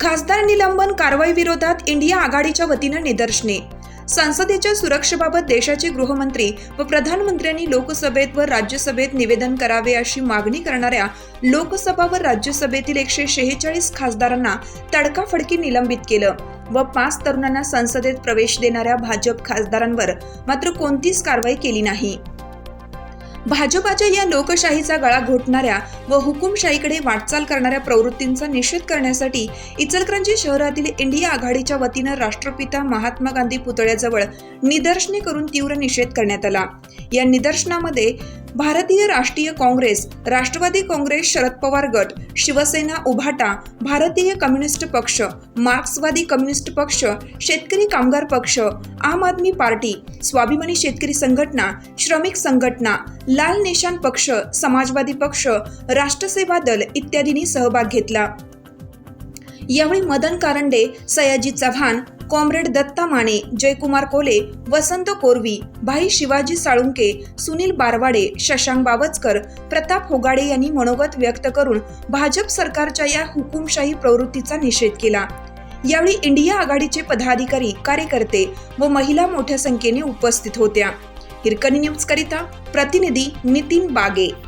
खासदार निलंबन कारवाई विरोधात इंडिया आघाडीच्या वतीनं निदर्शने संसदेच्या सुरक्षेबाबत देशाचे गृहमंत्री व प्रधानमंत्र्यांनी लोकसभेत व राज्यसभेत निवेदन करावे अशी मागणी करणाऱ्या लोकसभा व राज्यसभेतील एकशे शेहेचाळीस खासदारांना तडकाफडकी निलंबित केलं व पाच तरुणांना संसदेत प्रवेश देणाऱ्या भाजप खासदारांवर मात्र कोणतीच कारवाई केली नाही. भाजपाच्या या लोकशाहीचा गळा घोटणाऱ्या व हुकुमशाहीकडे वाटचाल करणाऱ्या प्रवृत्तींचा निषेध करण्यासाठी इचलकरंजी शहरातील इंडिया आघाडीच्या वतीनं राष्ट्रपिता महात्मा गांधी पुतळ्याजवळ निदर्शने करून तीव्र निषेध करण्यात आला. या निदर्शनामध्ये भारतीय राष्ट्रीय काँग्रेस राष्ट्रवादी काँग्रेस शरद पवार गट शिवसेना उभाटा भारतीय कम्युनिस्ट पक्ष मार्क्सवादी कम्युनिस्ट पक्ष शेतकरी कामगार पक्ष आम आदमी पार्टी स्वाभिमानी शेतकरी संघटना श्रमिक संघटना लाल निशान पक्ष समाजवादी पक्ष राष्ट्रसेवा दल इत्यादींनी सहभाग घेतला. यावेळी मदन कारंडे सयाजी चव्हाण कॉम्रेड दत्ता माने जयकुमार कोले वसंत कोरवी भाई शिवाजी साळुंके सुनील बारवाडे शशांक बावचकर प्रताप होगाडे यांनी मनोगत व्यक्त करून भाजप सरकारच्या या हुकुमशाही प्रवृत्तीचा निषेध केला. यावेळी इंडिया आघाडीचे पदाधिकारी कार्यकर्ते व महिला मोठ्या संख्येने उपस्थित होत्या. हिरकणी न्यूज करिता प्रतिनिधी नितीन बागे.